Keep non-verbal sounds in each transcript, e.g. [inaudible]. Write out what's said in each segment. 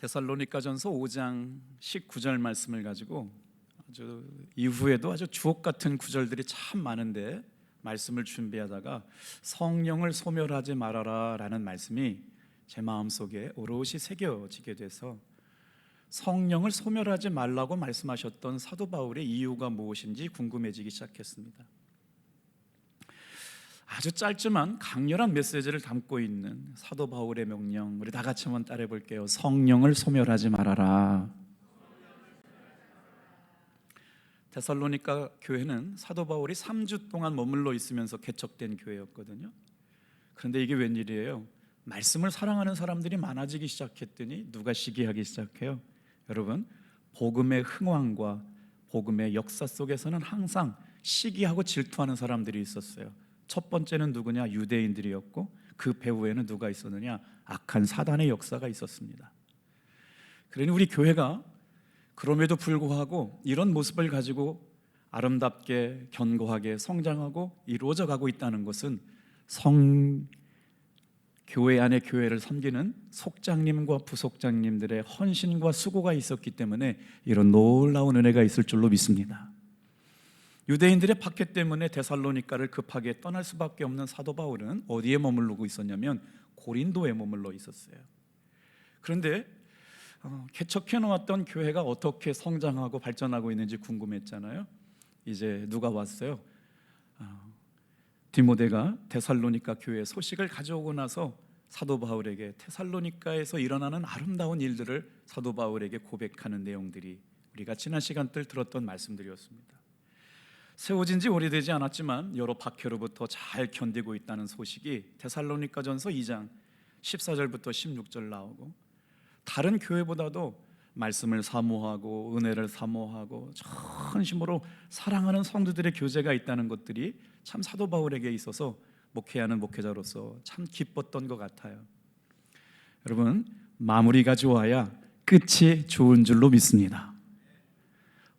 데살로니가전서 5장 19절 말씀을 가지고 아주 이후에도 아주 주옥 같은 구절들이 참 많은데 말씀을 준비하다가 성령을 소멸하지 말아라라는 말씀이 제 마음속에 오롯이 새겨지게 돼서 성령을 소멸하지 말라고 말씀하셨던 사도 바울의 이유가 무엇인지 궁금해지기 시작했습니다. 아주 짧지만 강렬한 메시지를 담고 있는 사도 바울의 명령 우리 다 같이 한번 따라해 볼게요. 성령을 소멸하지 말아라. 데살로니가 교회는 사도 바울이 3주 동안 머물러 있으면서 개척된 교회였거든요. 그런데 이게 웬일이에요? 말씀을 사랑하는 사람들이 많아지기 시작했더니 누가 시기하기 시작해요? 여러분, 복음의 흥왕과 복음의 역사 속에서는 항상 시기하고 질투하는 사람들이 있었어요. 첫 번째는 누구냐? 유대인들이었고 그 배후에는 누가 있었느냐? 악한 사단의 역사가 있었습니다. 그러니 우리 교회가 그럼에도 불구하고 이런 모습을 가지고 아름답게 견고하게 성장하고 이루어져 가고 있다는 것은 성 교회 안에 교회를 섬기는 속장님과 부속장님들의 헌신과 수고가 있었기 때문에 이런 놀라운 은혜가 있을 줄로 믿습니다. 유대인들의 박해 때문에 데살로니가를 급하게 떠날 수밖에 없는 사도 바울은 어디에 머무르고 있었냐면 고린도에 머물러 있었어요. 그런데 어, 개척해 놓았던 교회가 어떻게 성장하고 발전하고 있는지 궁금했잖아요. 이제 누가 왔어요? 어, 디모데가 데살로니가 교회 소식을 가져오고 나서 사도 바울에게 테살로니가에서 일어나는 아름다운 일들을 사도 바울에게 고백하는 내용들이 우리가 지난 시간들 들었던 말씀들이었습니다. 세워진 지 오래되지 않았지만 여러 박해로부터 잘 견디고 있다는 소식이 데살로니가전서 2장 14절부터 16절 나오고 다른 교회보다도 말씀을 사모하고 은혜를 사모하고 전심으로 사랑하는 성도들의 교제가 있다는 것들이 참 사도 바울에게 있어서 목회하는 목회자로서 참 기뻤던 것 같아요. 여러분 마무리가 좋아야 끝이 좋은 줄로 믿습니다.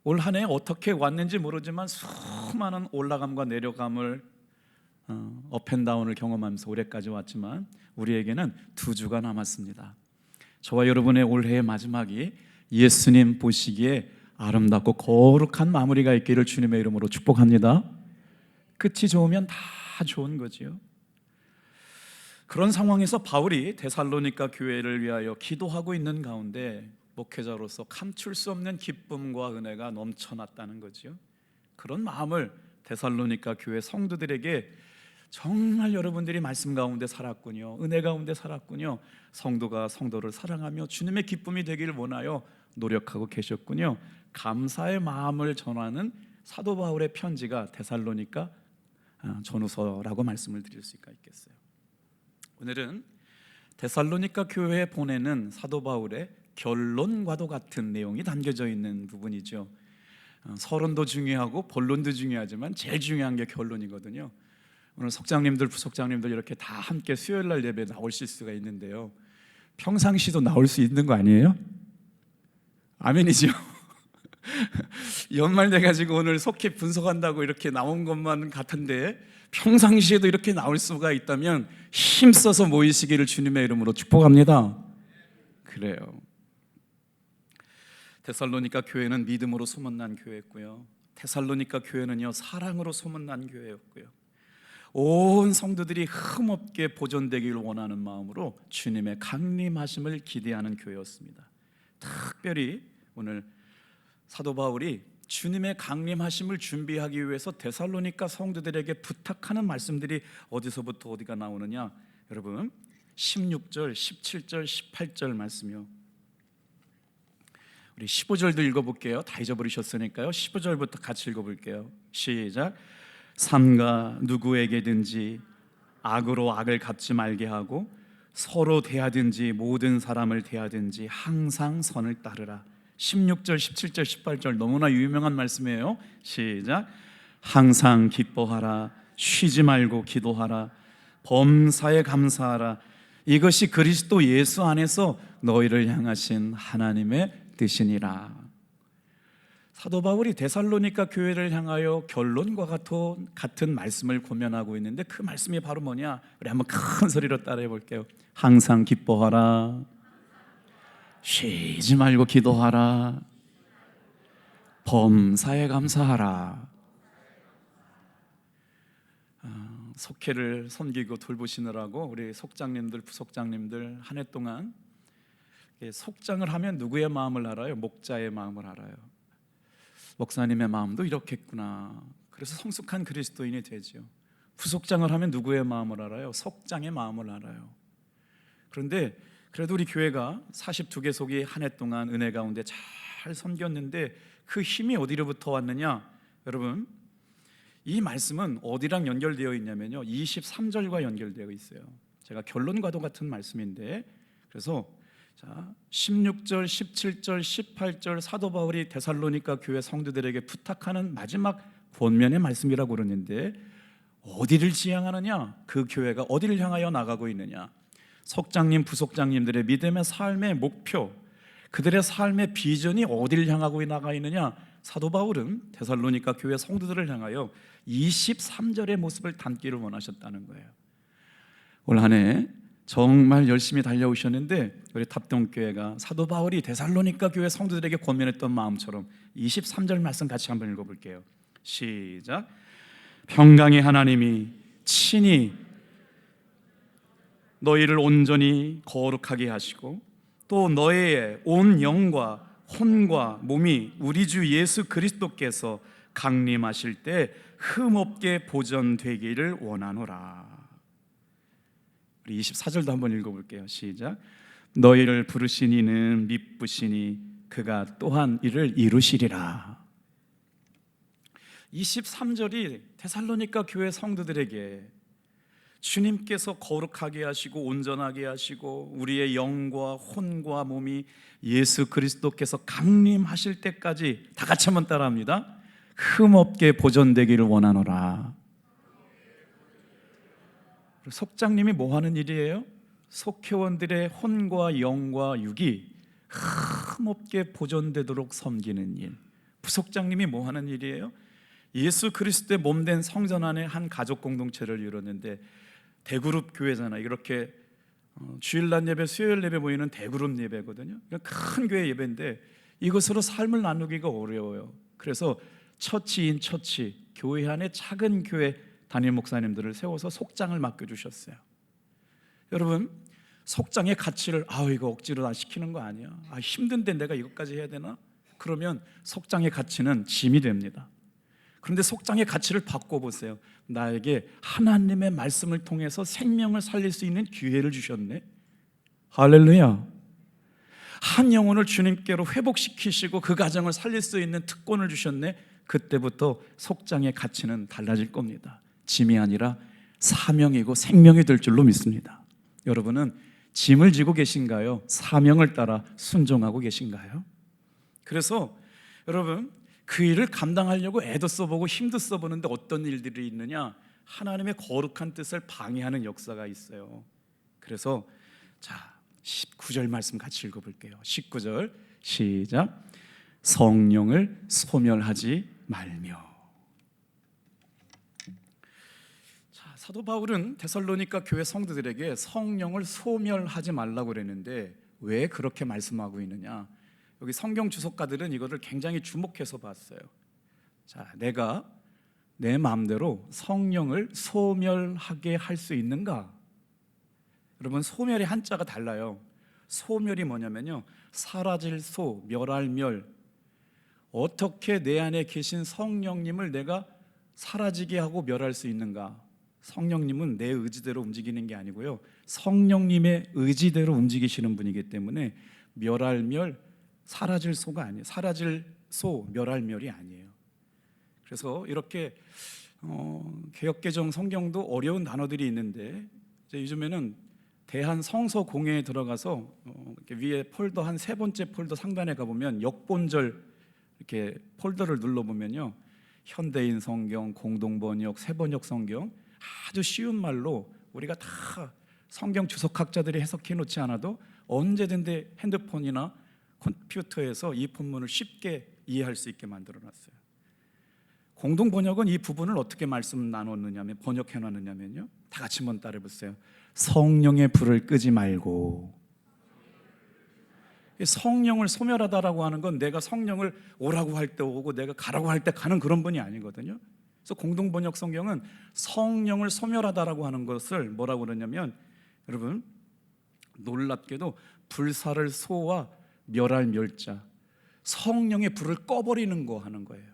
올 한 해 어떻게 왔는지 모르지만 수많은 올라감과 내려감을 어, 업앤다운을 경험하면서 올해까지 왔지만 우리에게는 두 주가 남았습니다. 저와 여러분의 올해의 마지막이 예수님 보시기에 아름답고 거룩한 마무리가 있기를 주님의 이름으로 축복합니다. 끝이 좋으면 다 좋은 거지요. 그런 상황에서 바울이 데살로니가 교회를 위하여 기도하고 있는 가운데 목회자로서 감출 수 없는 기쁨과 은혜가 넘쳐났다는 거지요. 그런 마음을 데살로니가 교회 성도들에게 정말 여러분들이 말씀 가운데 살았군요. 은혜 가운데 살았군요. 성도가 성도를 사랑하며 주님의 기쁨이 되기를 원하여 노력하고 계셨군요. 감사의 마음을 전하는 사도 바울의 편지가 데살로니가 아, 전후서라고 말씀을 드릴 수가 있겠어요. 오늘은 데살로니가 교회에 보내는 사도 바울의 결론과도 같은 내용이 담겨져 있는 부분이죠. 어, 서론도 중요하고 본론도 중요하지만 제일 중요한 게 결론이거든요. 오늘 속장님들, 부속장님들 이렇게 다 함께 수요일 날 예배 나오실 수가 있는데요. 평상시도 나올 수 있는 거 아니에요? 아멘이죠. [laughs] 연말 돼 가지고 오늘 속히 분석한다고 이렇게 나온 것만 같은데 평상시에도 이렇게 나올 수가 있다면 힘써서 모이시기를 주님의 이름으로 축복합니다. 그래요. 데살로니가 교회는 믿음으로 소문난 교회였고요. 데살로니가 교회는요 사랑으로 소문난 교회였고요. 온 성도들이 흠없게 보존되기를 원하는 마음으로 주님의 강림하심을 기대하는 교회였습니다. 특별히 오늘 사도 바울이 주님의 강림하심을 준비하기 위해서 데살로니가 성도들에게 부탁하는 말씀들이 어디서부터 어디가 나오느냐? 여러분 16절, 17절, 18절 말씀이요. 우리 15절도 읽어볼게요. 다 잊어버리셨으니까요. 15절부터 같이 읽어볼게요. 시작. 삼가 누구에게든지 악으로 악을 갚지 말게 하고 서로 대하든지 모든 사람을 대하든지 항상 선을 따르라. 16절, 17절, 18절 너무나 유명한 말씀이에요. 시작. 항상 기뻐하라. 쉬지 말고 기도하라. 범사에 감사하라. 이것이 그리스도 예수 안에서 너희를 향하신 하나님의 뜻이니라. 사도 바울이 데살로니가 교회를 향하여 결론과 같은 말씀을 고면하고 있는데 그 말씀이 바로 뭐냐? 우리 한번 큰 소리로 따라해 볼게요. 항상 기뻐하라. 쉬지 말고 기도하라. 범사에 감사하라. 아, 속회를 섬기고 돌보시느라고 우리 속장님들, 부속장님들 한 해 동안 예, 속장을 하면 누구의 마음을 알아요? 목자의 마음을 알아요. 목사님의 마음도 이렇겠구나. 그래서 성숙한 그리스도인이 되지요. 부속장을 하면 누구의 마음을 알아요? 속장의 마음을 알아요. 그런데 그래도 우리 교회가 42개 속이 한 해 동안 은혜 가운데 잘 섬겼는데 그 힘이 어디로부터 왔느냐? 여러분, 이 말씀은 어디랑 연결되어 있냐면요. 23절과 연결되어 있어요. 제가 결론과도 같은 말씀인데 그래서 자, 16절, 17절, 18절 사도 바울이 데살로니가 교회 성도들에게 부탁하는 마지막 본면의 말씀이라고 그러는데 어디를 지향하느냐? 그 교회가 어디를 향하여 나가고 있느냐? 석장님, 부속장님들의 믿음의 삶의 목표, 그들의 삶의 비전이 어디를 향하고 나가 있느냐? 사도 바울은 데살로니가 교회 성도들을 향하여 23절의 모습을 담기를 원하셨다는 거예요. 올 한해 정말 열심히 달려오셨는데 우리 탑동교회가 사도 바울이 데살로니가 교회 성도들에게 권면했던 마음처럼 23절 말씀 같이 한번 읽어볼게요. 시작. 평강의 하나님이 친히 너희를 온전히 거룩하게 하시고 또 너의 온 영과 혼과 몸이 우리 주 예수 그리스도께서 강림하실 때 흠없게 보존되기를 원하노라. 우리 24절도 한번 읽어볼게요. 시작. 너희를 부르신 이는 미쁘시니 그가 또한 이를 이루시리라. 23절이 데살로니가 교회 성도들에게 주님께서 거룩하게 하시고 온전하게 하시고 우리의 영과 혼과 몸이 예수 그리스도께서 강림하실 때까지 다 같이 한번 따라합니다. 흠 없게 보존되기를 원하노라. 속장님이 뭐 하는 일이에요? 속회원들의 혼과 영과 육이 흠없게 보존되도록 섬기는 일. 부속장님이 뭐 하는 일이에요? 예수 그리스도의 몸된 성전 안에 한 가족 공동체를 이뤘는데 대그룹 교회잖아요. 이렇게 어, 주일날 예배, 수요일 예배 모이는 대그룹 예배거든요. 큰 교회 예배인데 이것으로 삶을 나누기가 어려워요. 그래서 처치인 처치, 교회 안에 작은 교회 담임 목사님들을 세워서 속장을 맡겨 주셨어요. 여러분, 속장의 가치를 아 이거 억지로 나 시키는 거 아니야. 아 힘든데 내가 이것까지 해야 되나? 그러면 속장의 가치는 짐이 됩니다. 그런데 속장의 가치를 바꿔 보세요. 나에게 하나님의 말씀을 통해서 생명을 살릴 수 있는 기회를 주셨네. 할렐루야. 한 영혼을 주님께로 회복시키시고 그 가정을 살릴 수 있는 특권을 주셨네. 그때부터 속장의 가치는 달라질 겁니다. 짐이 아니라 사명이고 생명이 될 줄로 믿습니다. 여러분은 짐을 지고 계신가요? 사명을 따라 순종하고 계신가요? 그래서 여러분 그 일을 감당하려고 애도 써보고 힘도 써보는데 어떤 일들이 있느냐? 하나님의 거룩한 뜻을 방해하는 역사가 있어요. 그래서 자 19절 말씀 같이 읽어볼게요. 19절 시작. 성령을 소멸하지 말며. 자 사도 바울은 데살로니가 교회 성도들에게 성령을 소멸하지 말라고 그랬는데 왜 그렇게 말씀하고 있느냐? 여기 성경 주석가들은 이거를 굉장히 주목해서 봤어요. 자, 내가 내 마음대로 성령을 소멸하게 할 수 있는가? 여러분 소멸의 한자가 달라요. 소멸이 뭐냐면요. 사라질 소, 멸할 멸. 어떻게 내 안에 계신 성령님을 내가 사라지게 하고 멸할 수 있는가? 성령님은 내 의지대로 움직이는 게 아니고요. 성령님의 의지대로 움직이시는 분이기 때문에 멸할 멸, 사라질 소가 아니에요. 사라질 소, 멸할 멸이 아니에요. 그래서 이렇게 어, 개혁개정 성경도 어려운 단어들이 있는데 요즘에는 대한 성서 공회에 들어가서 어, 위에 폴더 한 세 번째 폴더 상단에 가 보면 역본절 이렇게 폴더를 눌러 보면요 현대인 성경, 공동번역, 세번역 성경 아주 쉬운 말로 우리가 다 성경 주석학자들이 해석해 놓지 않아도 언제든지 핸드폰이나 컴퓨터에서 이 본문을 쉽게 이해할 수 있게 만들어 놨어요. 공동 번역은 이 부분을 어떻게 말씀 나눴느냐면 번역해 놨느냐면요. 다 같이 한번 따라해 보세요. 성령의 불을 끄지 말고 성령을 소멸하다라고 하는 건 내가 성령을 오라고 할 때 오고 내가 가라고 할 때 가는 그런 분이 아니거든요. 그래서 공동 번역 성경은 성령을 소멸하다라고 하는 것을 뭐라고 그러냐면 여러분 놀랍게도 불사를 소와 멸할 멸자 성령의 불을 꺼버리는 거 하는 거예요.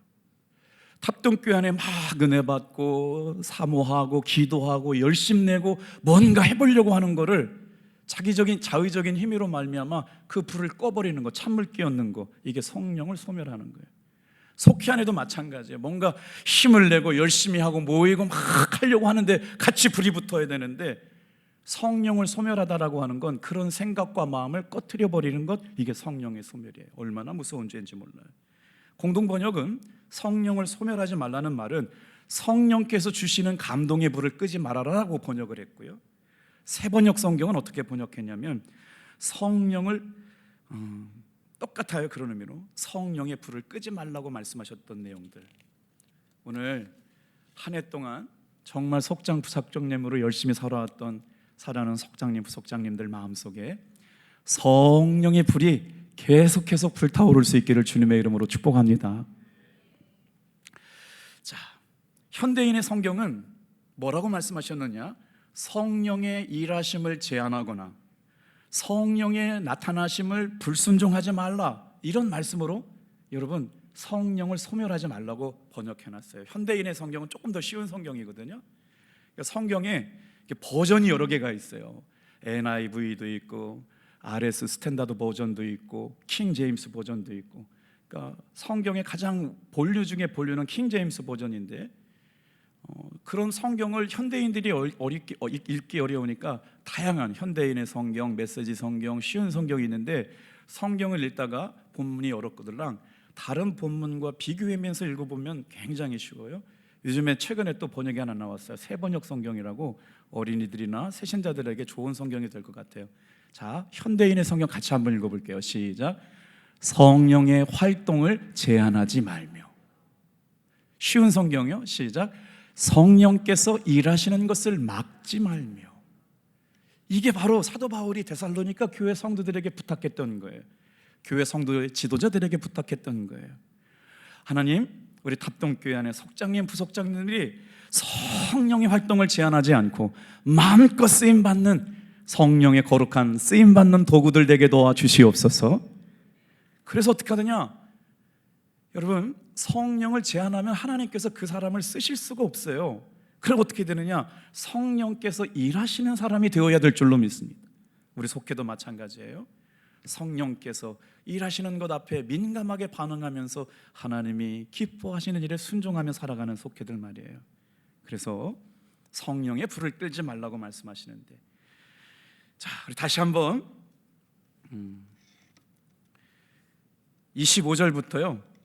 탑동교회 안에 막 은혜 받고 사모하고 기도하고 열심 내고 뭔가 해보려고 하는 거를 자기적인 자의적인 힘으로 말미암아 그 불을 꺼버리는 거 찬물 끼얹는 거 이게 성령을 소멸하는 거예요. 속히 안에도 마찬가지예요. 뭔가 힘을 내고 열심히 하고 모이고 막 하려고 하는데 같이 불이 붙어야 되는데 성령을 소멸하다라고 하는 건 그런 생각과 마음을 꺼트려 버리는 것 이게 성령의 소멸이에요. 얼마나 무서운 죄인지 몰라요. 공동 번역은 성령을 소멸하지 말라는 말은 성령께서 주시는 감동의 불을 끄지 말아라라고 번역을 했고요. 새 번역 성경은 어떻게 번역했냐면 성령을 음, 똑같아요 그런 의미로 성령의 불을 끄지 말라고 말씀하셨던 내용들 오늘 한 해 동안 정말 속장 부삭정님으로 열심히 살아왔던 살아는 속장님 부속장님들 마음속에 성령의 불이 계속 계속 불타오를 수 있기를 주님의 이름으로 축복합니다. 자, 현대인의 성경은 뭐라고 말씀하셨느냐? 성령의 일하심을 제한하거나 성령의 나타나심을 불순종하지 말라 이런 말씀으로 여러분 성령을 소멸하지 말라고 번역해 놨어요. 현대인의 성경은 조금 더 쉬운 성경이거든요. 그러니까 성경에 버전이 여러 개가 있어요. NIV도 있고 RS 스탠다드 버전도 있고 킹 제임스 버전도 있고. 그러니까 성경의 가장 본류 중에 본류는 킹 제임스 버전인데 어, 그런 성경을 현대인들이 어, 어렵기, 어, 읽기 어려우니까 다양한 현대인의 성경, 메시지 성경, 쉬운 성경이 있는데 성경을 읽다가 본문이 어렵거들랑 다른 본문과 비교하면서 읽어보면 굉장히 쉬워요. 요즘에 최근에 또 번역이 하나 나왔어요. 새 번역 성경이라고 어린이들이나 세신자들에게 좋은 성경이 될 것 같아요. 자, 현대인의 성경 같이 한번 읽어볼게요. 시작. 성령의 활동을 제한하지 말며. 쉬운 성경이요. 시작. 성령께서 일하시는 것을 막지 말며. 이게 바로 사도 바울이 데살로니가 교회 성도들에게 부탁했던 거예요. 교회 성도의 지도자들에게 부탁했던 거예요. 하나님, 우리 답동교회 안에 속장님, 부속장님들이 성령의 활동을 제한하지 않고 마음껏 쓰임 받는 성령의 거룩한 쓰임 받는 도구들 되게 도와 주시옵소서. 그래서 어떻게 하느냐? 여러분, 성령을 제한하면 하나님께서 그 사람을 쓰실 수가 없어요. 그럼 어떻게 되느냐? 성령께서 일하시는 사람이 되어야 될 줄로 믿습니다. 우리 속회도 마찬가지예요. 성령께서 일하시는 것 앞에 민감하게 반응하면서 하나님이 기뻐하시는 일에 순종하며 살아가는 속회들 말이에요. 그래서 성령의 불을 끌지 말라고 말씀하시는데, 자, 우리 다시 한번 25절부터요.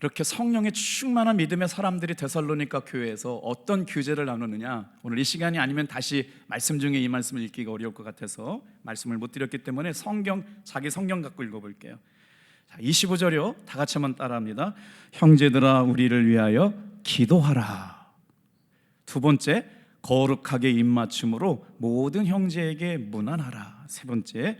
이렇게 성령의 충만한 믿음의 사람들이 데살로니가 교회에서 어떤 규제를 나누느냐 오늘 이 시간이 아니면 다시 말씀 중에 이 말씀을 읽기가 어려울 것 같아서 말씀을 못 드렸기 때문에 성경 자기 성경 갖고 읽어볼게요. 자, 25절이요. 다 같이 한번 따라합니다. 형제들아 우리를 위하여 기도하라. 두 번째 거룩하게 입맞춤으로 모든 형제에게 문안하라. 세 번째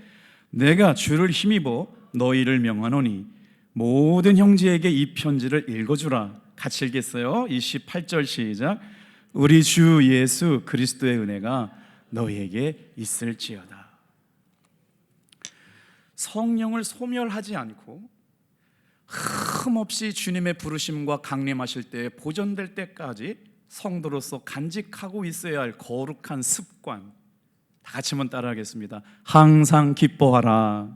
내가 주를 힘입어 너희를 명하노니 모든 형제에게 이 편지를 읽어주라. 같이 읽겠어요. 28절 시작. 우리 주 예수 그리스도의 은혜가 너희에게 있을지어다. 성령을 소멸하지 않고 흠없이 주님의 부르심과 강림하실 때 보존될 때까지 성도로서 간직하고 있어야 할 거룩한 습관. 다 같이 한번 따라하겠습니다. 항상 기뻐하라.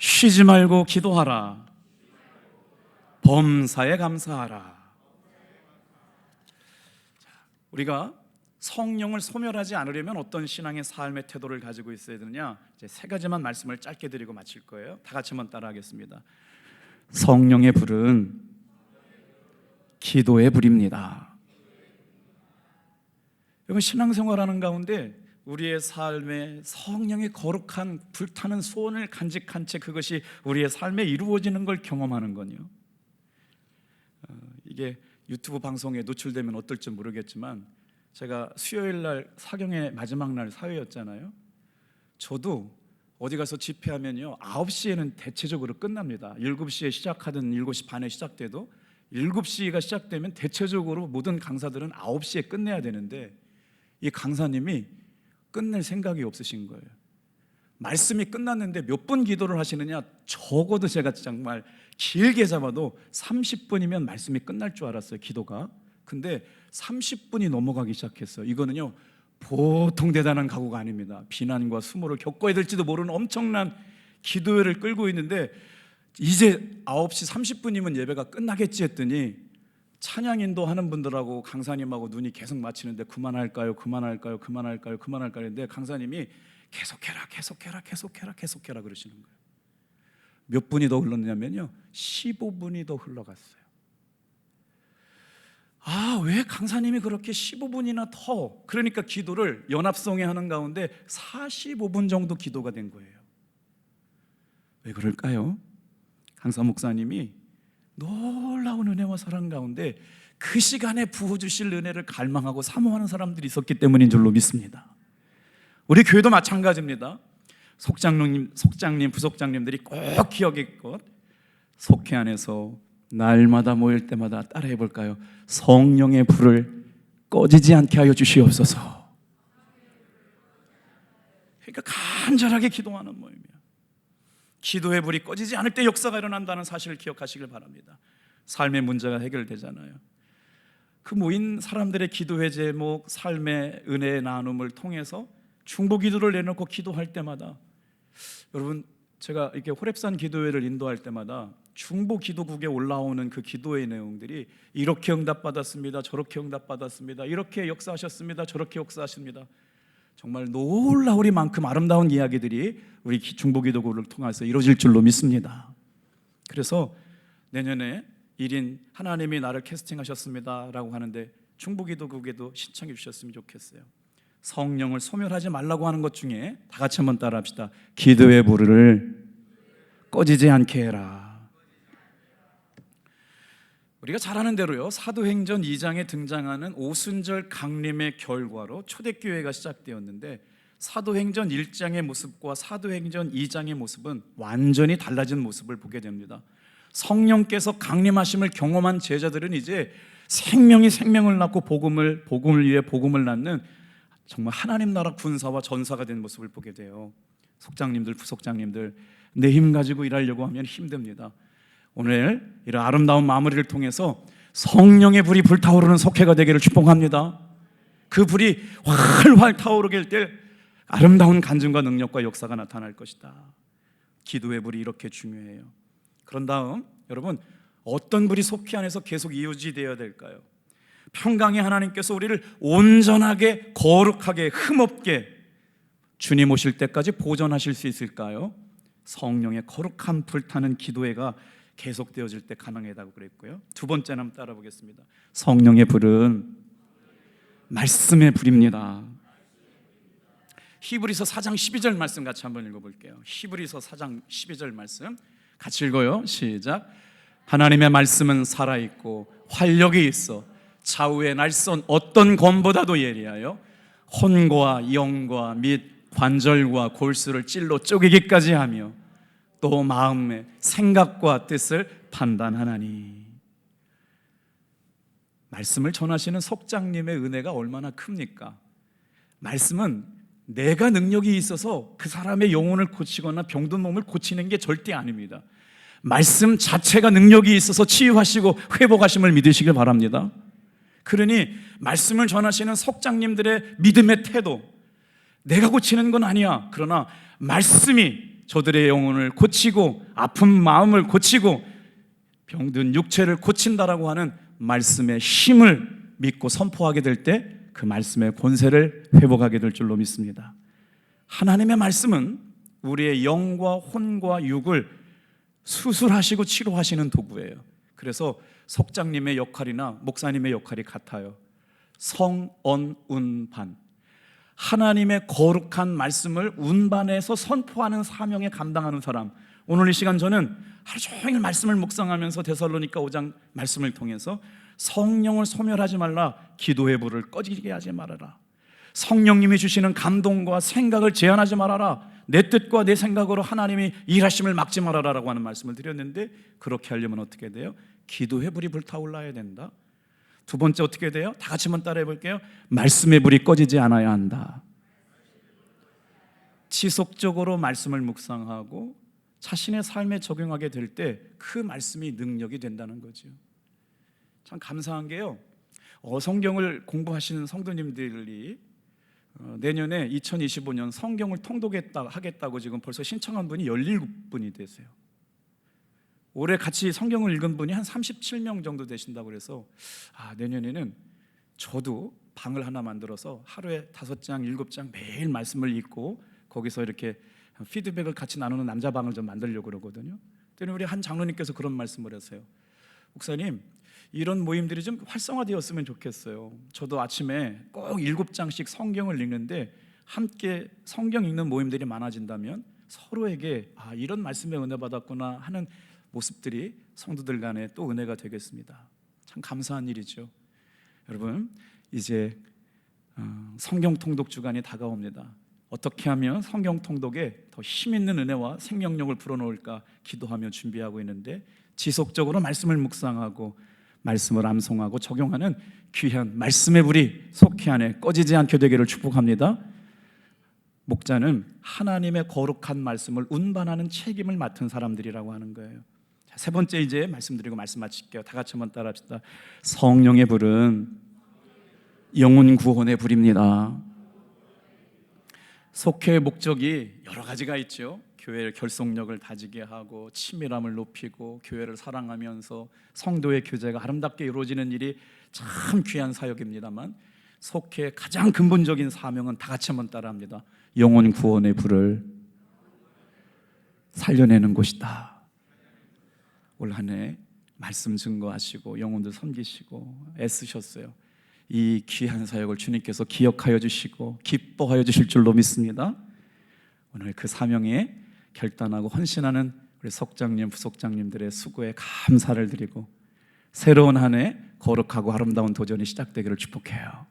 쉬지 말고 기도하라. 범사에 감사하라. 우리가 성령을 소멸하지 않으려면 어떤 신앙의 삶의 태도를 가지고 있어야 되느냐? 이제 세 가지만 말씀을 짧게 드리고 마칠 거예요. 다 같이 한번 따라하겠습니다. 성령의 불은 기도의 불입니다. 여러분 신앙생활하는 가운데 우리의 삶에 성령의 거룩한 불타는 소원을 간직한 채 그것이 우리의 삶에 이루어지는 걸 경험하는 거요. 어, 이게 유튜브 방송에 노출되면 어떨지 모르겠지만 제가 수요일 날 사경의 마지막 날 사회였잖아요. 저도 어디 가서 집회하면요 9시에는 대체적으로 끝납니다 7시에 시작하든 7시 반에 시작돼도 7시가 시작되면 대체적으로 모든 강사들은 9시에 끝내야 되는데 이 강사님이 끝낼 생각이 없으신 거예요. 말씀이 끝났는데 몇 분 기도를 하시느냐? 적어도 제가 정말 길게 잡아도 30분이면 말씀이 끝날 줄 알았어요 기도가. 근데 30분이 넘어가기 시작했어요. 이거는요 보통 대단한 각오가 아닙니다. 비난과 수모를 겪어야 될지도 모르는 엄청난 기도회를 끌고 있는데 이제 9시 30분이면 예배가 끝나겠지 했더니 찬양 인도하는 분들하고 강사님하고 눈이 계속 맞히는데 그만할까요? 그만할까요? 그만할까요? 그만할까요? 근데 강사님이 계속해라, 계속해라, 계속해라, 계속해라 그러시는 거예요. 몇 분이 더 흘렀냐면요. 15분이 더 흘러갔어요. 아, 왜 강사님이 그렇게 15분이나 더 그러니까 기도를 연합성에 하는 가운데 45분 정도 기도가 된 거예요. 왜 그럴까요? 강사 목사님이 놀라운 은혜 와 사랑 가운데 그 시간에 부어 주실 은혜를 갈망하고 사모하는 사람들이 있었기 때문인 줄로 믿습니다. 우리 교회도 마찬가지입니다. 속장님, 속장님, 부속장님들이 꼭 기억할 것. 속회 안에서 날마다 모일 때마다 따라해 볼까요? 성령의 불을 꺼지지 않게 하여 주시옵소서. 그러니까 간절하게 기도하는 모임이야. 기도의 불이 꺼지지 않을 때 역사가 일어난다는 사실을 기억하시길 바랍니다. 삶의 문제가 해결되잖아요. 그 모인 사람들의 기도의 제목, 삶의 은혜의 나눔을 통해서 중보 기도를 내놓고 기도할 때마다 여러분 제가 이렇게 호랩산 기도회를 인도할 때마다 중보 기도국에 올라오는 그 기도의 내용들이 이렇게 응답받았습니다. 저렇게 응답받았습니다. 이렇게 역사하셨습니다. 저렇게 역사하십니다. 정말 놀라우리만큼 아름다운 이야기들이 우리 기- 중보 기도국을 통해서 이루어질 줄로 믿습니다. 그래서 내년에 1인 하나님이 나를 캐스팅하셨습니다라고 하는데 중보 기도국에도 신청해 주셨으면 좋겠어요. 성령을 소멸하지 말라고 하는 것 중에 다 같이 한번 따라합시다. 기도의 불을 꺼지지 않게 해라. 우리가 잘 아는 대로요. 사도행전 2장에 등장하는 오순절 강림의 결과로 초대교회가 시작되었는데 사도행전 1장의 모습과 사도행전 2장의 모습은 완전히 달라진 모습을 보게 됩니다. 성령께서 강림하심을 경험한 제자들은 이제 생명이 생명을 낳고 복음을 복음을 위해 복음을 낳는 정말 하나님 나라 군사와 전사가 된 모습을 보게 돼요. 속장님들, 부속장님들 내 힘 가지고 일하려고 하면 힘듭니다. 오늘 이런 아름다운 마무리를 통해서 성령의 불이 불타오르는 속회가 되기를 축복합니다. 그 불이 활활 타오르게 할때 아름다운 간증과 능력과 역사가 나타날 것이다. 기도의 불이 이렇게 중요해요. 그런 다음 여러분 어떤 불이 속회 안에서 계속 이어지되어야 될까요? 평강의 하나님께서 우리를 온전하게 거룩하게 흠없게 주님 오실 때까지 보존하실 수 있을까요? 성령의 거룩한 불타는 기도회가 계속되어질 때 가능하다고 그랬고요. 두 번째는 한번 따라 보겠습니다. 성령의 불은 말씀의 불입니다. 히브리서 4장 12절 말씀 같이 한번 읽어 볼게요. 히브리서 4장 12절 말씀 같이 읽어요. 시작. 하나님의 말씀은 살아 있고 활력이 있어 좌우의 날선 어떤 검보다도 예리하여 혼과 영과 및 관절과 골수를 찔러 쪼개기까지 하며 또 마음의 생각과 뜻을 판단하나니 말씀을 전하시는 석장님의 은혜가 얼마나 큽니까? 말씀은 내가 능력이 있어서 그 사람의 영혼을 고치거나 병든 몸을 고치는 게 절대 아닙니다. 말씀 자체가 능력이 있어서 치유하시고 회복하심을 믿으시길 바랍니다. 그러니 말씀을 전하시는 석장님들의 믿음의 태도, 내가 고치는 건 아니야. 그러나 말씀이 저들의 영혼을 고치고 아픈 마음을 고치고 병든 육체를 고친다라고 하는 말씀의 힘을 믿고 선포하게 될 때 그 말씀의 권세를 회복하게 될 줄로 믿습니다. 하나님의 말씀은 우리의 영과 혼과 육을 수술하시고 치료하시는 도구예요. 그래서 석장님의 역할이나 목사님의 역할이 같아요. 성 언 운 반. 하나님의 거룩한 말씀을 운반해서 선포하는 사명에 감당하는 사람. 오늘 이 시간 저는 하루 종일 말씀을 묵상하면서 데살로니가 5장 말씀을 통해서 성령을 소멸하지 말라. 기도의 불을 꺼지게 하지 말아라. 성령님이 주시는 감동과 생각을 제한하지 말아라. 내 뜻과 내 생각으로 하나님이 일하심을 막지 말아라라고 하는 말씀을 드렸는데 그렇게 하려면 어떻게 돼요? 기도의 불이 불타올라야 된다. 두 번째 어떻게 돼요? 다 같이 한번 따라해 볼게요. 말씀의 불이 꺼지지 않아야 한다. 지속적으로 말씀을 묵상하고 자신의 삶에 적용하게 될 때 그 말씀이 능력이 된다는 거죠. 참 감사한 게요. 어, 성경을 공부하시는 성도님들이 어, 내년에 2025년 성경을 통독했다 하겠다고 지금 벌써 신청한 분이 17분이 되세요. 올해 같이 성경을 읽은 분이 한 37명 정도 되신다고 그래서 아, 내년에는 저도 방을 하나 만들어서 하루에 다섯 장, 일곱 장 매일 말씀을 읽고 거기서 이렇게 피드백을 같이 나누는 남자 방을 좀 만들려고 그러거든요. 그랬더니 우리 한 장로님께서 그런 말씀을 했어요. 목사님, 이런 모임들이 좀 활성화되었으면 좋겠어요. 저도 아침에 꼭 일곱 장씩 성경을 읽는데 함께 성경 읽는 모임들이 많아진다면 서로에게 아 이런 말씀에 은혜 받았구나 하는 모습들이 성도들 간에 또 은혜가 되겠습니다. 참 감사한 일이죠. 여러분 이제 어, 성경 통독 주간이 다가옵니다. 어떻게 하면 성경 통독에 더 힘 있는 은혜와 생명력을 불어넣을까 기도하며 준비하고 있는데 지속적으로 말씀을 묵상하고 말씀을 암송하고 적용하는 귀한 말씀의 불이 속히 안에 꺼지지 않게 되기를 축복합니다. 목자는 하나님의 거룩한 말씀을 운반하는 책임을 맡은 사람들이라고 하는 거예요. 자, 세 번째 이제 말씀드리고 말씀 마칠게요. 다 같이 한번 따라합시다. 성령의 불은 영혼 구원의 불입니다. 속회의 목적이 여러 가지가 있죠. 교회의 결속력을 다지게 하고 친밀함을 높이고 교회를 사랑하면서 성도의 교제가 아름답게 이루어지는 일이 참 귀한 사역입니다만 속회의 가장 근본적인 사명은 다 같이 한번 따라합니다. 영혼 구원의 불을 살려내는 곳이다. 올 한해 말씀 증거하시고 영혼들 섬기시고 애쓰셨어요. 이 귀한 사역을 주님께서 기억하여 주시고 기뻐하여 주실 줄로 믿습니다. 오늘 그 사명에 결단하고 헌신하는 우리 석장님, 부석장님들의 수고에 감사를 드리고 새로운 한 해 거룩하고 아름다운 도전이 시작되기를 축복해요.